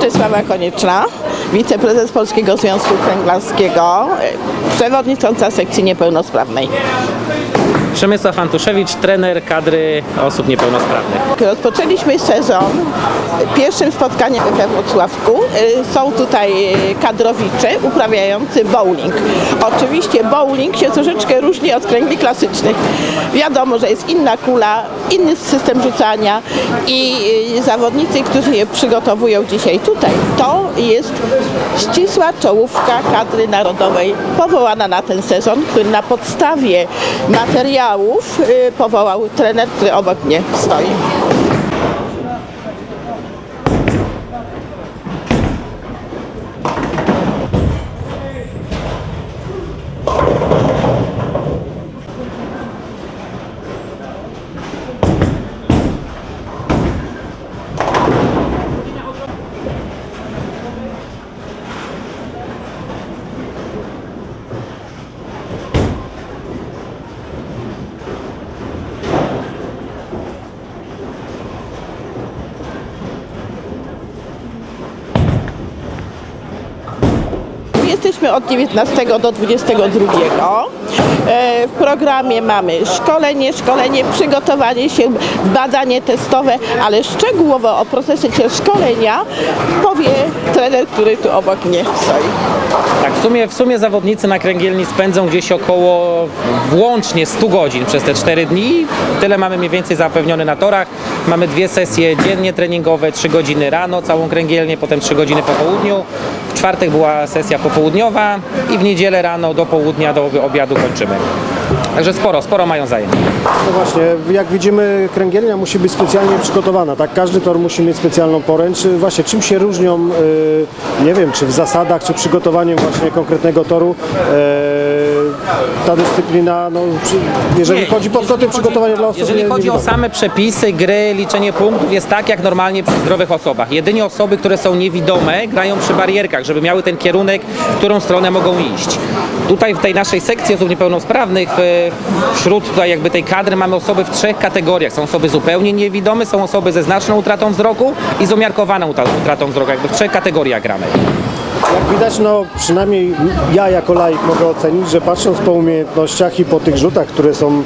Czesława Konieczna, wiceprezes Polskiego Związku Kręglarskiego, przewodnicząca sekcji niepełnosprawnej. Przemysław Antuszewicz, trener kadry osób niepełnosprawnych. Rozpoczęliśmy sezon pierwszym spotkaniem we Wrocławku. Y, Są tutaj kadrowicze uprawiający bowling. Oczywiście bowling się troszeczkę różni od kręgli klasycznych. Wiadomo, że jest inna kula, inny system rzucania i y, zawodnicy, którzy je przygotowują dzisiaj tutaj, to jest ścisła czołówka kadry narodowej powołana na ten sezon, który na podstawie materiałów y, powołał trener, który obok mnie stoi. Jesteśmy od 19 do 22. E, W programie mamy szkolenie, szkolenie, przygotowanie się, badanie testowe, ale szczegółowo o procesie szkolenia powie trener, który tu obok mnie stoi. Tak, w sumie, w sumie zawodnicy na kręgielni spędzą gdzieś około włącznie 100 godzin przez te 4 dni. Tyle mamy mniej więcej zapewnione na torach. Mamy dwie sesje dziennie treningowe, 3 godziny rano, całą kręgielnię, potem 3 godziny po południu. W czwartek była sesja i w niedzielę rano do południa, do obiadu kończymy. Także sporo, sporo mają zajęć. No właśnie, jak widzimy, kręgielnia musi być specjalnie przygotowana, tak? Każdy tor musi mieć specjalną poręcz. Właśnie, czym się różnią, y, nie wiem, czy w zasadach, czy przygotowaniem właśnie konkretnego toru ta dyscyplina, no, przy, jeżeli Nie, chodzi pod kątem przygotowania dla osób Jeżeli nie- chodzi o niewidomych. same przepisy, gry, liczenie punktów, jest tak jak normalnie przy zdrowych osobach. Jedynie osoby, które są niewidome, grają przy barierkach, żeby miały ten kierunek, w którą stronę mogą iść. Tutaj w tej naszej sekcji osób niepełnosprawnych, wśród tutaj jakby tej kadry mamy osoby w trzech kategoriach. Są osoby zupełnie niewidome, są osoby ze znaczną utratą wzroku i z umiarkowaną utra- utratą wzroku. Jakby w trzech kategoriach gramy. Jak widać, no przynajmniej ja jako laik mogę ocenić, że patrząc po umiejętnościach i po tych rzutach, które są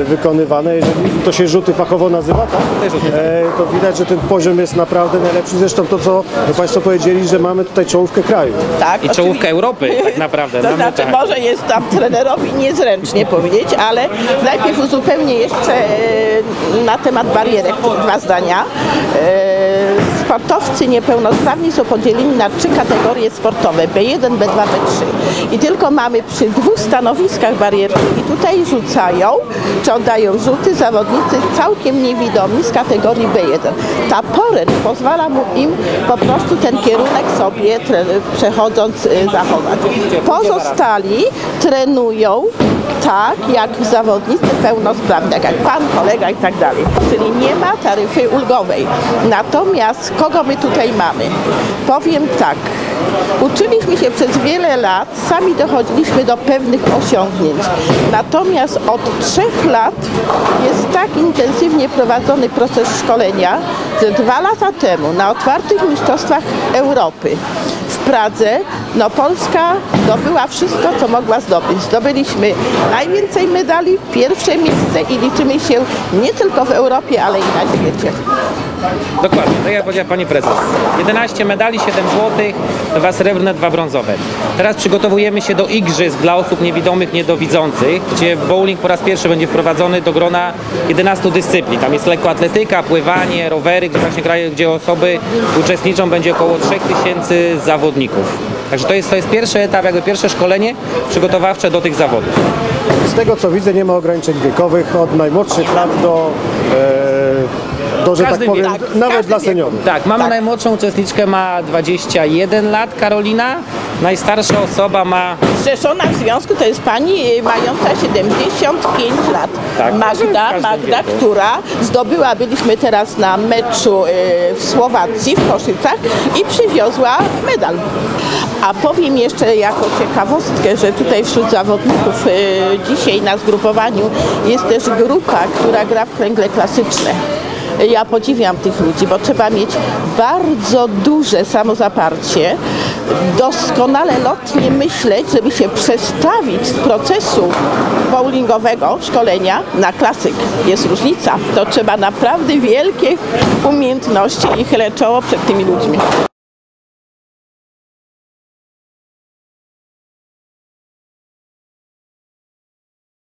e, wykonywane, jeżeli to się rzuty fachowo nazywa, tak? E, to widać, że ten poziom jest naprawdę najlepszy. Zresztą to, co Państwo powiedzieli, że mamy tutaj czołówkę kraju. Tak, I czołówkę Europy tak naprawdę. To Mamy znaczy, tak. może jest tam trenerowi niezręcznie powiedzieć, ale najpierw uzupełnię jeszcze e, na temat barierek dwa zdania. E, Sportowcy niepełnosprawni są podzieleni na trzy kategorie sportowe B1, B2, B3. I tylko mamy przy dwóch stanowiskach barierki i tutaj rzucają, czy oddają rzuty zawodnicy całkiem niewidomi z kategorii B1. Ta poręcz pozwala mu im po prostu ten kierunek sobie przechodząc y, zachować. Pozostali trenują tak jak zawodnicy pełnosprawni, tak jak pan, kolega i tak dalej. Czyli nie ma taryfy ulgowej. Natomiast kogo my tutaj mamy? Powiem tak. Uczyliśmy się przez wiele lat, sami dochodziliśmy do pewnych osiągnięć. Natomiast od trzech lat jest tak intensywnie prowadzony proces szkolenia, że dwa lata temu na otwartych mistrzostwach Europy w Pradze, no Polska zdobyła wszystko, co mogła zdobyć. Zdobyliśmy najwięcej medali, pierwsze miejsce i liczymy się nie tylko w Europie, ale i na świecie. Dokładnie, tak jak powiedziała Pani Prezes. 11 medali, 7 złotych, dwa srebrne, dwa brązowe. Teraz przygotowujemy się do igrzysk dla osób niewidomych, niedowidzących, gdzie bowling po raz pierwszy będzie wprowadzony do grona 11 dyscyplin. Tam jest lekkoatletyka, pływanie, rowery, gdzie właśnie kraje, gdzie osoby uczestniczą będzie około 3000 zawodników. Także to jest, to jest pierwszy etap, jakby pierwsze szkolenie przygotowawcze do tych zawodów. Z tego co widzę, nie ma ograniczeń wiekowych od najmłodszych lat do, e, do że tak Każdy powiem. Tak, w nawet każdym dla wieku. seniorów. Tak, mamy Tak. najmłodszą uczestniczkę, ma 21 lat, Karolina. Najstarsza osoba ma Zrzeszona w związku to jest pani y, mająca 75 lat. Tak, w Magda, każdym Magda, wieku. która zdobyła, byliśmy teraz na meczu y, w Słowacji, w Koszycach i przywiozła medal. A powiem jeszcze jako ciekawostkę, że tutaj wśród zawodników y, dzisiaj na zgrupowaniu jest też grupa, która gra w kręgle klasyczne. Ja podziwiam tych ludzi, bo trzeba mieć bardzo duże samozaparcie, doskonale lotnie myśleć, żeby się przestawić z procesu bowlingowego szkolenia na klasyk. Jest różnica. To trzeba naprawdę wielkie umiejętności i chylę czoło przed tymi ludźmi.